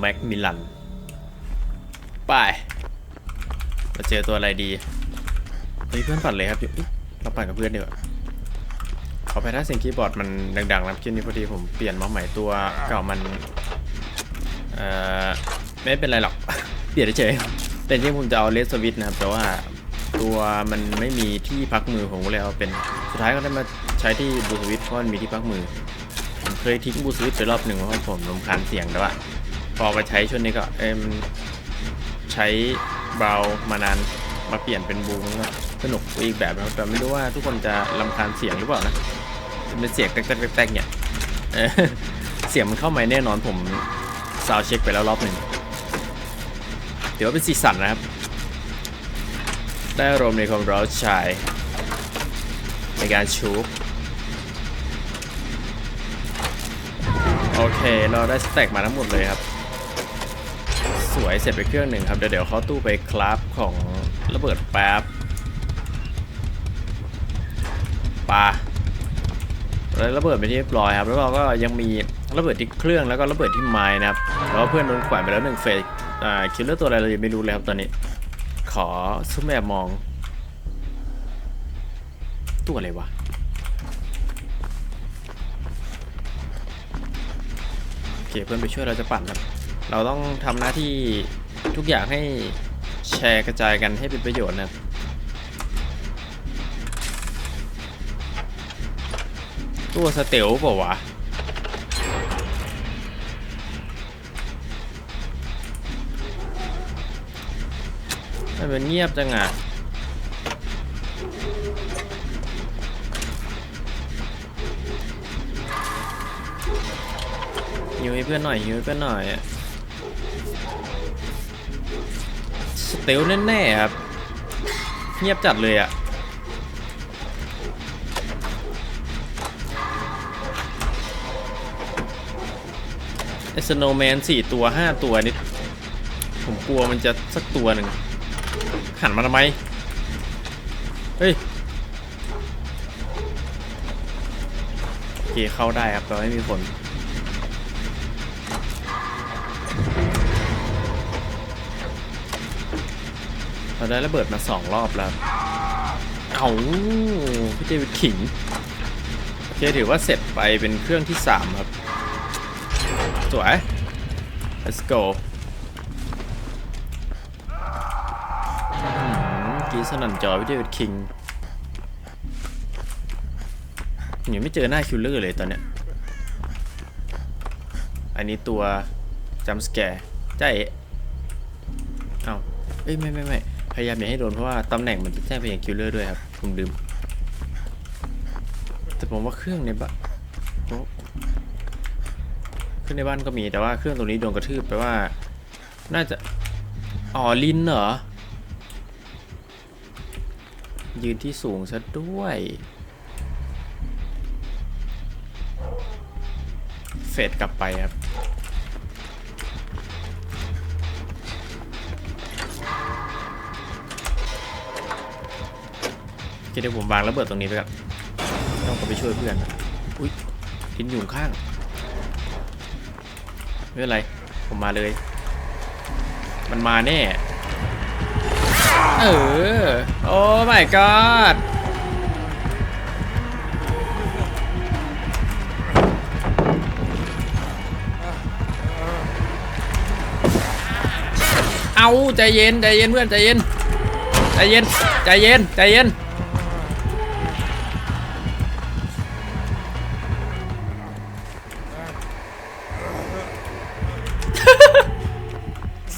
แม็กมิลัน ไป มาเจอตัวอะไรดีเฮ้ยเพื่อนปั่นเลยครับเอ้ยเราปั่นกับเพื่อนดีกว่าขอไปถ้าเสียงคีย์บอร์ดมันดังๆนะคลิปนี้พอดีผมเปลี่ยนมาใหม่ตัวเก่ามัน เอ่อ ไม่เป็นไรหรอก เปลี่ยนเฉยๆแต่จริงผมจะเอาเลสสวิตนะครับ แต่ว่าตัวมันไม่มีที่พักมือผมก็เลยเอาเป็นสุดท้ายก็ได้มาใช้ที่บูสวิตเพราะมันมีที่พักมือ ผมเคยทิ้งบูสวิตไปรอบหนึ่งเพราะผมรำคาญเสียงแต่ว่า พอมาใช้ช่วงนี้ก็เอ็มใช้เบามานานมาเปลี่ยนเป็นบูมนก็สนุกอีกแบบนะแต่ไม่รู้ว่าทุกคนจะรำคาญเสียงหรือเปล่านะเป็นเสียงแต๊กๆเนี่ยเสียงมันเข้ามาแน่นอนผมซาวเช็คไปแล้วรอบหนึ่งถือว่าเป็นสีสันนะครับ ได้อารมณ์ในความร้าวฉายในการชูบโอเค เราได้สแต็กมาทั้งหมดเลยครับ สวยเสร็จไปเครื่องหนึ่งครับ เดี๋ยวเดี๋ยวเข้าตู้ไปคราฟของระเบิดแป๊บปลาแล้วระเบิดไปที่เรียบร้อยครับ แล้วเราก็ยังมีระเบิดที่เครื่องแล้วก็ระเบิดที่ไม้นะครับ แล้วเพื่อนโดนแขวนไปแล้วหนึ่งเฟสอ่าคิลเลอร์ตัวอะไรเรายังไม่รู้เลยครับตอนนี้ ขอซุ่มแอบมอง ตัวอะไรวะโอเคเพื่อนไปช่วยเราจะปั่นครับ เราต้องทำหน้าที่ทุกอย่างให้แชร์กระจายกันให้เป็นประโยชน์นะตัวสเตลเปล่าวะมันเป็นเงียบจังอะหิวให้เพื่อนหน่อยหิวให้เพื่อนหน่อยส เตลแน่ๆครับ เงียบจัดเลยอะไอสโนว์แมนสี่ตัวห้าตัวนี่ผมกลัวมันจะสักตัวหนึ่งหันมาทำไม เฮ้ยโอเคเข้าได้ครับแต่ไม่มีคน ได้ระเบิดมาสองรอบแล้ว เอาพี่เดวิดขิงโอเคถือว่าเสร็จไปเป็นเครื่องที่3ครับ สวย let's go กีสนั่นจอพี่เดวิดคิงยังไม่เจอหน้าคิลเลอร์เลยตอนเนี้ย อันนี้ตัวจัมสแกร์ใจเอ๋เอ้าเอ้ยไม่ไม่ไม่ ยายามอย่าให้โดนเพราะว่าตำแหน่งมันจะแจ้งไปอย่างคิลเลอร์ด้วยครับ ผมลืม แต่ผมว่าเครื่องในบ้านเครื่องในบ้านก็มีแต่ว่าเครื่องตรงนี้โดนกระทืบแปว่า น่าจะ อ๋อลินเหรอ ยืนที่สูงซะด้วยเฟดกลับไปครับ เดี๋ยวผมวางระเบิดตรงนี้ไปก่อนต้องไปช่วยเพื่อนนะอุ้ยลินอยู่ข้างไม่เป็นไรผมมาเลย มันมาแน่ เออ โอ้ my god เอาใจเย็นใจเย็นเพื่อนใจเย็นใจเย็นใจเย็นใจเย็น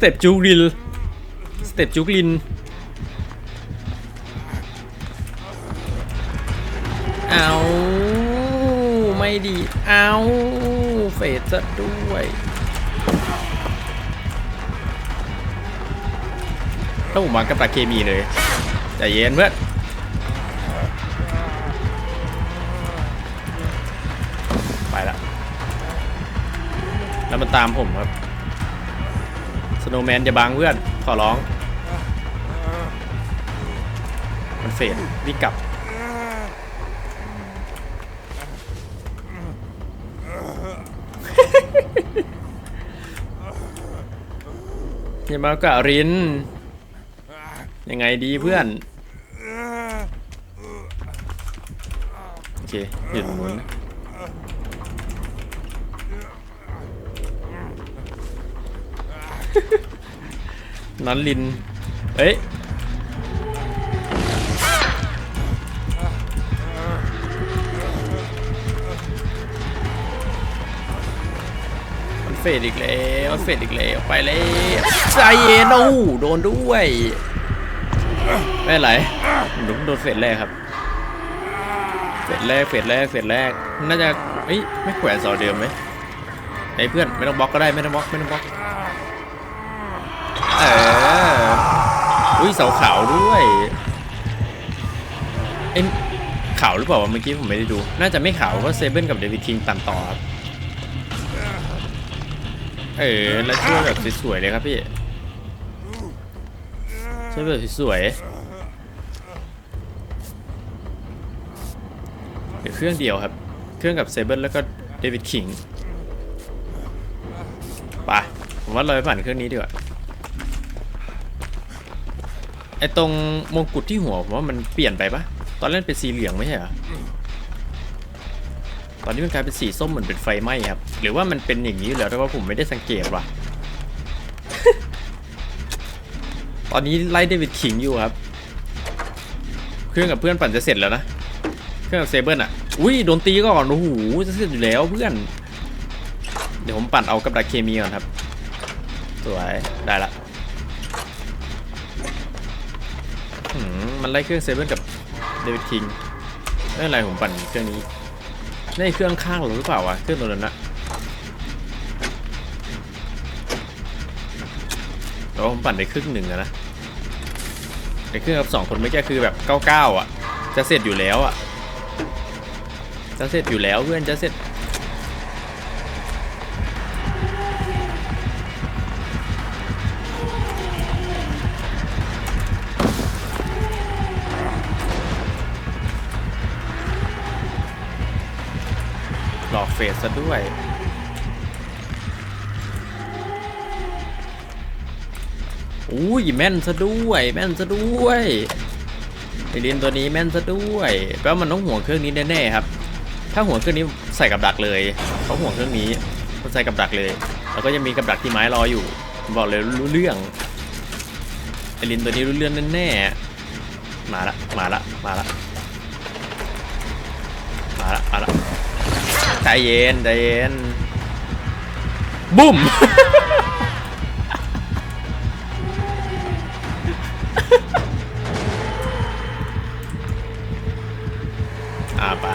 เต็ปจูกลินสเต็ปจูกลินเอาไม่ดีเอาเฟดซะด้วยต้องผมวางกับตาเคมีเลยใจเย็นเพื่อนไปละแล้วมันตามผมครับ โนแมนอย่าบังเพื่อน ขอร้อง มันเฟดวิ่งกลับ อย่ามากับริน ยังไงดีเพื่อน โอเคอยู่ตรงนู้นนะ นันลิน เอ้ยมันเฟดอีกแล้วเฟดอีกแล้วไปเลยใจเย็นโอ้โดนด้วยไม่เป็นไรหนุ่มโดนเฟดแรกครับ เฟดแรกเฟดแรกเฟดแรก น่าจะเอ้ยไม่แขวนสาเดิมไหมไอ้เพื่อนไม่ต้องบล็อกก็ได้ไม่ต้องบล็อกไม่ต้องบล็อก เออ อุ้ยเสาขาวด้วยเอ็นขาวหรือเปล่าวะเมื่อกี้ผมไม่ได้ดู น่าจะไม่ขาวเพราะเซเบิลกับเดวิดคิงตันต่อครับ เออ แล้วช่วยแบบสวยๆเลยครับพี่ ช่วยแบบสวยๆเดี๋ยวเครื่องเดียวครับ เครื่องกับเซเบิลแล้วก็เดวิดคิงไปผมว่าเราไปปั่นเครื่องนี้ดีกว่า ไอตรงมงกุฎที่หัวผมว่ามันเปลี่ยนไปปะตอนแรกเป็นสีเหลืองไม่ใช่เหรอตอนนี้มันกลายเป็นสีส้มเหมือนเป็นไฟไหม้ครับ หรือว่ามันเป็นอย่างนี้อยู่แล้วแต่ว่าผมไม่ได้สังเกตว่ะ ตอนนี้ไล่เดวิดขิงอยู่ครับ เครื่องกับเพื่อนปั่นจะเสร็จแล้วนะ เครื่องกับเซเบิลอะ อุ้ยโดนตีก่อนโอ้โหจะเสร็จอยู่แล้วเพื่อน เดี๋ยวผมปั่นเอากับดักเคมีก่อนครับ สวย ได้ละหื มันไล่เครื่องเซเบิลกับเดวิดคิงไม่เป็นไรผมปั่นเครื่องนี้นี่เครื่องข้างเราหรือเปล่าวะเครื่องตัวนั้นนะแต่ว่าผมปั่นไปครึ่งหนึ่งนะไอ้เครื่องกับสองคนไม่แก่คือแบบเก้าเก้าอะ จะเสร็จอยู่แล้วอะ จะเสร็จอยู่แล้วเพื่อนจะเสร็จ ฟสซะด้วย อุ้ยแม่นซะด้วย แม่นซะด้วยไอเรียนตัวนี้แม่นซะด้วยแปลว่ามันต้องห่วงเครื่องนี้แน่ๆครับ ถ้าห่วงเครื่องนี้ใส่กับดักเลยเขาห่วงเครื่องนี้เขาใส่กับดักเลย แล้วก็ยังมีกับดักที่ไม้รออยู่ บอกเลยรู้เรื่องไอรินตัวนี้รู้เรื่องแน่ๆมาละมาละมาละมาละมาละ ใจเย็นใจเย็นบุ้มอ่าไป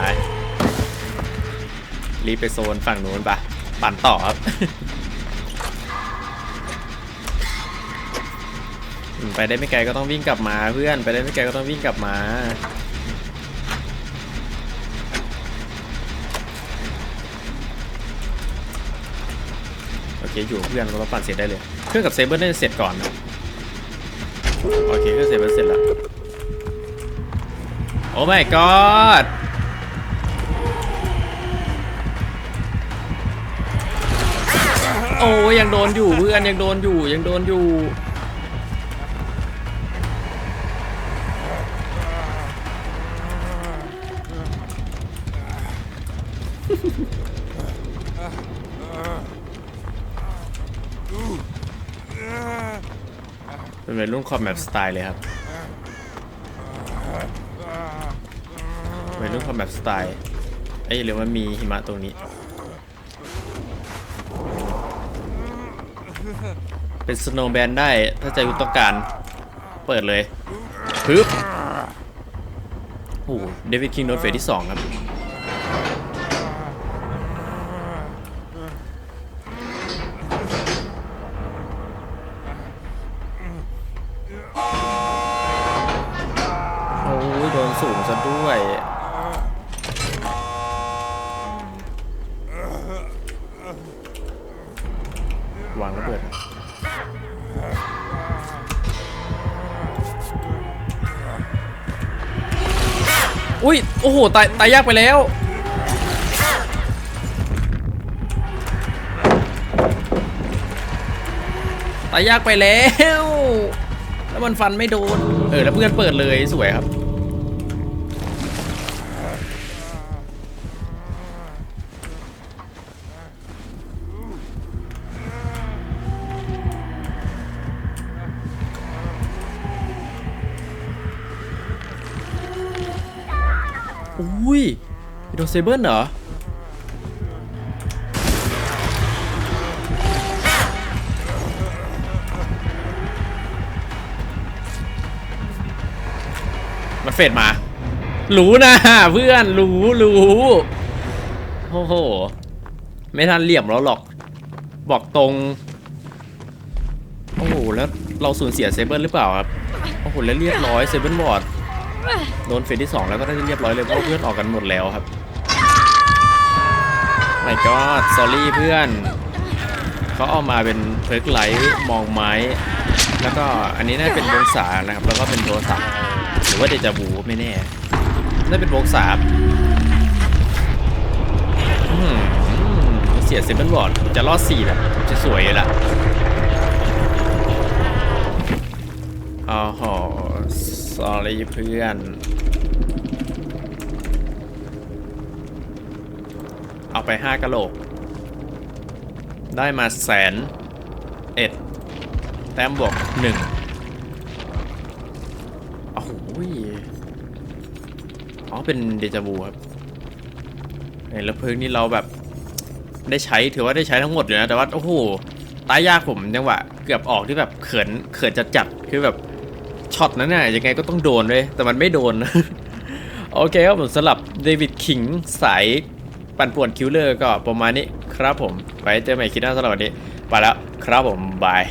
รีบไปโซนฝั่งนู้นปะปั่นต่อครับอืมไปได้ไม่ไกลก็ต้องวิ่งกลับมาเพื่อน ไปได้ไม่ไกลก็ต้องวิ่งกลับมา เคอยู่เพื่อนเราปั่นเสร็จได้เลย เครื่องกับเซเบอร์น่าจะเสร็จก่อนนะโอเคเครื่องเซเบอร์เสร็จแล้วโอ้ my god โอ้ยังโดนอยู่เพื่อนยังโดนอยู่ยังโดนอยู่ เป็นวัยรุ่นคอมแมปสไตล์เลยครับวัยรุ่นคอมแมปสไตล์เอ้ยหรือว่ามีหิมะตรงนี้ เป็นสโนว์แบนได้ถ้าใจคุณต้องการ เปิดเลยปึ๊บโอ้เดวิดคิงโดนเฟสที่ 2 ครับ อุ้ยโอ้โหตายตายยากไปแล้วตายยากไปแล้ว แล้วมันฟันไม่โดน เออ แล้วเพื่อนเปิดเลยสวยครับ อุ้ยโดนเซเบิลเหรอมันเฟดมารู้นะเพื่อนรู้รู้โอ้โห ไม่ทันเหลี่ยมแล้วหรอก บอกตรง โอ้โห แล้วเราสูญเสียเซเบิลหรือเปล่าครับ โอ้โห แล้วเรียบร้อยเซเบิลบอร์ด โดนเฟสที่ 2 แล้วก็ได้เรียบร้อยเลยเพราะเพื่อนออกกันหมดแล้วครับไม่ก็ sorry เพื่อนเขาเอามาเป็นเพิร์กไลท์มองไม้ แล้วก็อันนี้น่าจะเป็นวงศานะครับ แล้วก็เป็นโทรศัพท์หรือว่าเดจาวูไม่แน่น่าเป็นวงศาอืมเสียเซเบิลบอร์ดจะรอดสี่แบบจะสวยเลยล่ะอ๋อ โห sorry เพื่อน เอาไปห้ากะโหลก ได้มาแสนเอ็ดแต้มบวกหนึ่งโอ้โหยอ๋อ เป็นเดจาวูครับเอ้ยแล้วเพิ่งนี่เราแบบได้ใช้ถือว่าได้ใช้ทั้งหมดอยู่นะ แต่ว่า โอ้โห ตายยากผมจังหวะเกือบออกที่แบบเขินเขินจัดจัดคือแบบ ช็อตนั้นน่ะยังไงก็ต้องโดนเลย แต่มันไม่โดน โอเคครับผมสำหรับเดวิดคิงสายปั่นป่วนคิวเลอร์ก็ประมาณนี้ครับผม ไว้เจอใหม่คลิปหน้าสำหรับวันนี้ ไปแล้วครับผมบาย